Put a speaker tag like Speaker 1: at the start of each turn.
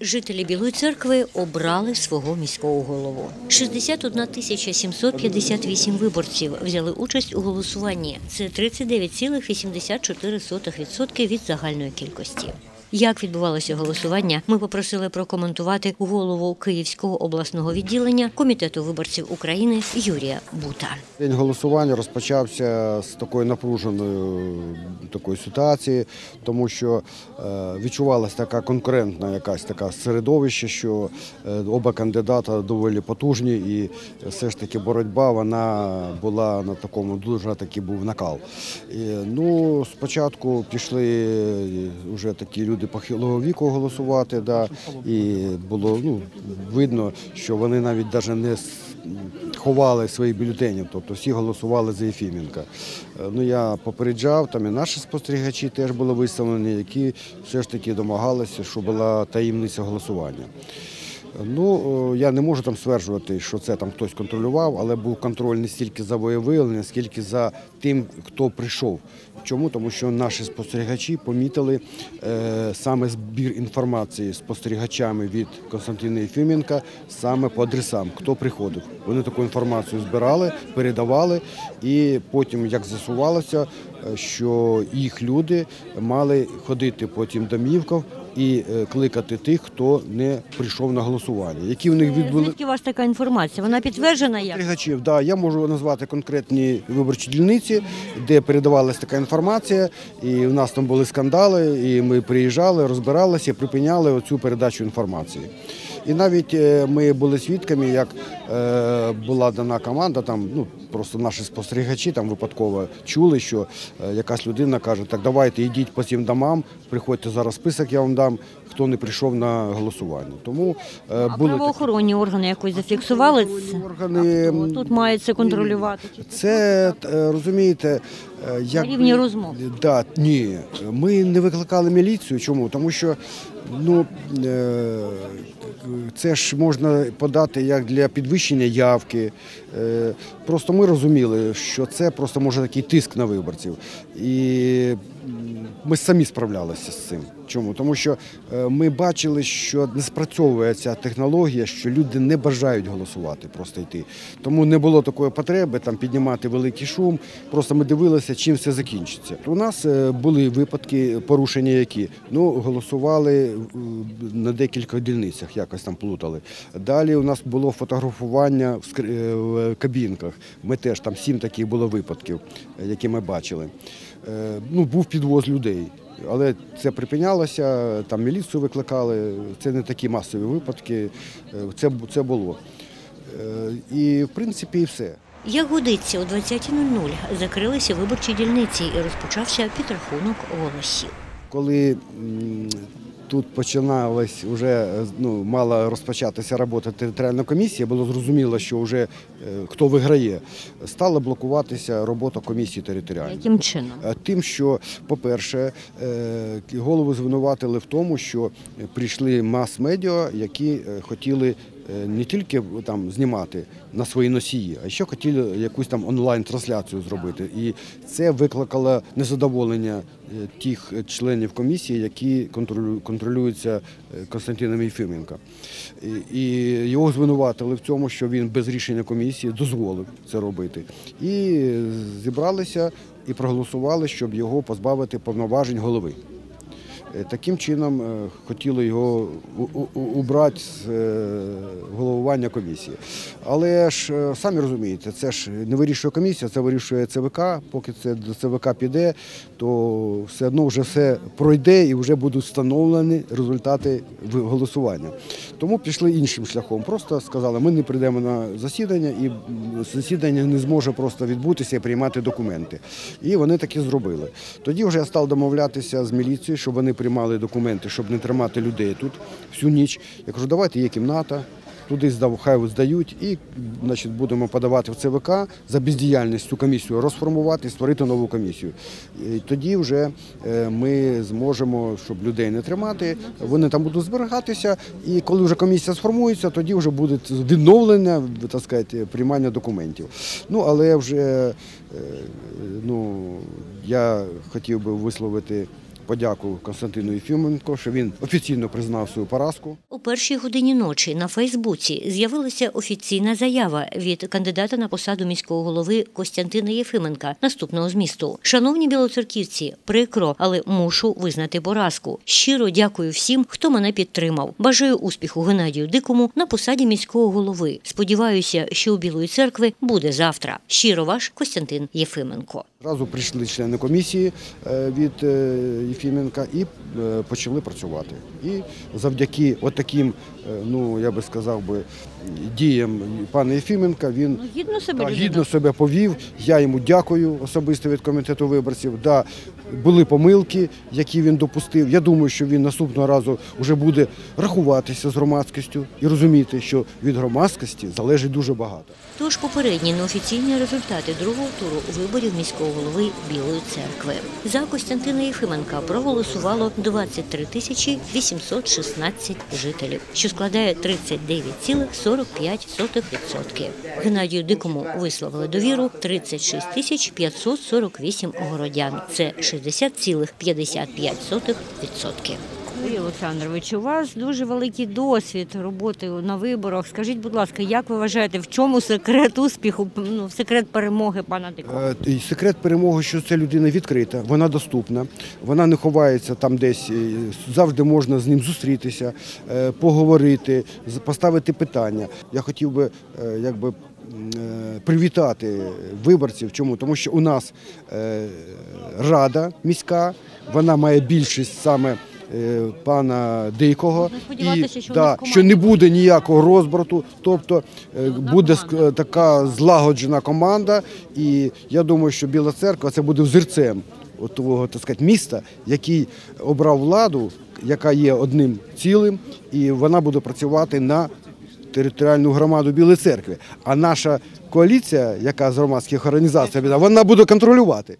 Speaker 1: Жителі Білої церкви обрали свого міського голову. 61 тисяча 758 виборців взяли участь у голосуванні. Це 39,84% від загальної кількості. Як відбувалося голосування, ми попросили прокоментувати голову Київського обласного відділення Комітету виборців України Юрія Бута.
Speaker 2: День голосування розпочався з такої напруженої такої ситуації, тому що е, відчувалася така конкурентна якась така середовище, що е, оба кандидата доволі потужні, і все ж таки боротьба вона була на такому дуже такий був накал. І, ну, спочатку пішли вже такі люди похилого віку голосувати, да, і було ну, видно, що вони навіть навіть не ховали свої бюлетені, тобто всі голосували за Єфіменка. Е, Ну, я попереджав, там і наші спостерігачі теж були виставлені, які все ж таки домагалися, що була таємниця голосування. Ну, я не можу там стверджувати, що це там хтось контролював, але був контроль не стільки за волевиявлення, скільки за тим, хто прийшов. Чому? Тому що наші спостерігачі помітили е, саме збір інформації спостерігачами від Константина Єфіменка саме по адресам, хто приходив. Вони таку інформацію збирали, передавали, і потім, як з'ясувалося, е, що їх люди мали ходити по тим і е, кликати тих, хто не прийшов на голосування. Які в них відбули
Speaker 1: Звідки у вас така інформація? Вона підтверджена як?
Speaker 2: спостерігачів? Да, я можу назвати конкретні виборчі дільниці, де передавалася така інформація, і в нас там були скандали, і ми приїжджали, розбиралися, припиняли оцю передачу інформації. І навіть е, ми були свідками, як е, була дана команда, там ну просто наші спостерігачі там випадково чули, що е, якась людина каже: так давайте йдіть по цим домам, приходьте зараз список, я вам дам, хто не прийшов на голосування. Тому е,
Speaker 1: А
Speaker 2: були такі
Speaker 1: правоохоронні органи якось зафіксували це?
Speaker 2: органи.
Speaker 1: Тут мають це контролювати.
Speaker 2: Це розумієте, е, як
Speaker 1: На рівні розмов.
Speaker 2: Да, ні, ми не викликали міліцію. Чому? Тому що ну е, це ж можна подати як для підвищення явки. Просто ми розуміли, що це просто може такий тиск на виборців. І ми самі справлялися з цим. Чому? Тому що е, ми бачили, що не спрацьовує ця технологія, що люди не бажають голосувати, просто йти. Тому не було такої потреби там піднімати великий шум. Просто ми дивилися, чим все закінчиться. У нас е, були випадки порушення, які ну голосували е, на декілька дільницях, якось там плутали. Далі у нас було фотографування в кабінках. Ми теж там сім таких було випадків, які ми бачили. Ну, був підвоз людей. Але це припинялося, там міліцію викликали. Це не такі масові випадки. е, Це, це було. Е, І в принципі і все.
Speaker 1: Як годиться, о 20.00 закрилися виборчі дільниці і розпочався підрахунок голосів.
Speaker 2: Коли тут починалась вже ну, мала розпочатися робота територіальної комісії, було зрозуміло, що вже е, хто виграє, стала блокуватися робота комісії територіальної.
Speaker 1: Яким чином?
Speaker 2: Е, Тим, що, по-перше, е, голову звинуватили в тому, що прийшли мас-медіа, які хотіли не тільки там знімати на свої носії, а ще хотіли якусь там онлайн-трансляцію зробити. І це викликало незадоволення е, тих членів комісії, які контролюються е, Константином Єфименко. І його звинуватили в цьому, що він без рішення комісії дозволив це робити. І зібралися і проголосували, щоб його позбавити повноважень голови. Е, Таким чином е, хотіли його убрати з е, головування комісії. Але ж самі розумієте, це ж не вирішує комісія, це вирішує ЦВК. Поки це до ЦВК піде, то все одно вже все пройде і вже будуть встановлені результати голосування. Тому пішли іншим шляхом. Просто сказали, ми не прийдемо на засідання, і засідання не зможе просто відбутися і приймати документи. І вони таки зробили. Тоді вже я став домовлятися з міліцією, щоб вони приймали документи, щоб не тримати людей тут всю ніч. Я кажу, давайте є кімната. Туди здав, хай здають, і значить, будемо подавати в ЦВК за бездіяльність цю комісію розформувати створити нову комісію. І тоді вже е, ми зможемо, щоб людей не тримати, вони там будуть зберігатися, і коли вже комісія сформується, тоді вже буде відновлення, так сказати, приймання документів. Ну, але вже е, ну, я хотів би висловити подяку Константину Єфіменко, що він офіційно признав свою поразку.
Speaker 1: У першій годині ночі на Фейсбуці з'явилася офіційна заява від кандидата на посаду міського голови Костянтина Єфименка наступного змісту. Шановні білоцерківці, прикро, але мушу визнати поразку. Щиро дякую всім, хто мене підтримав. Бажаю успіху Геннадію Дикому на посаді міського голови. Сподіваюся, що у Білої церкви буде завтра. Щиро ваш Костянтин Єфименко.
Speaker 2: Зразу прийшли члени комісії е, від е, Єфіменка і е, почали працювати. І завдяки отаким, таким, ну я би сказав би, діям пана Єфіменка він
Speaker 1: Гідно себе
Speaker 2: гідно себе повів. Я йому дякую особисто від комітету виборців. Да, були помилки, які він допустив. Я думаю, що він наступного разу вже буде рахуватися з громадськістю і розуміти, що від громадськості залежить дуже багато.
Speaker 1: Тож попередні неофіційні результати другого туру виборів міського голови Білої церкви. За Костянтина Єфименка проголосувало 23 тисячі 816 жителів, що складає 39,45%. Геннадію Дикому висловили довіру 36 тисяч 548 городян. Це 60,55%.
Speaker 3: Юрій Олександрович, у вас дуже великий досвід роботи на виборах. Скажіть, будь ласка, як ви вважаєте, в чому секрет успіху, ну, секрет перемоги пана Дикого?
Speaker 2: Е, Секрет перемоги, що ця людина відкрита, вона доступна, вона не ховається там десь, завжди можна з ним зустрітися, е, поговорити, поставити питання. Я хотів би е, якби. Е, Привітати виборців. Чому? Тому що у нас е, рада міська, вона має більшість саме е, пана Дикого.
Speaker 3: Сподіватися, що
Speaker 2: да, що не буде ніякого розбрату, тобто буде така злагоджена команда. І я думаю, що Біла церква це буде взірцем от того, так сказати, міста, який обрав владу, яка є одним цілим, і вона буде працювати на територіальну громаду Білої церкви. А наша коаліція, яка з громадських організацій, вона буде контролювати.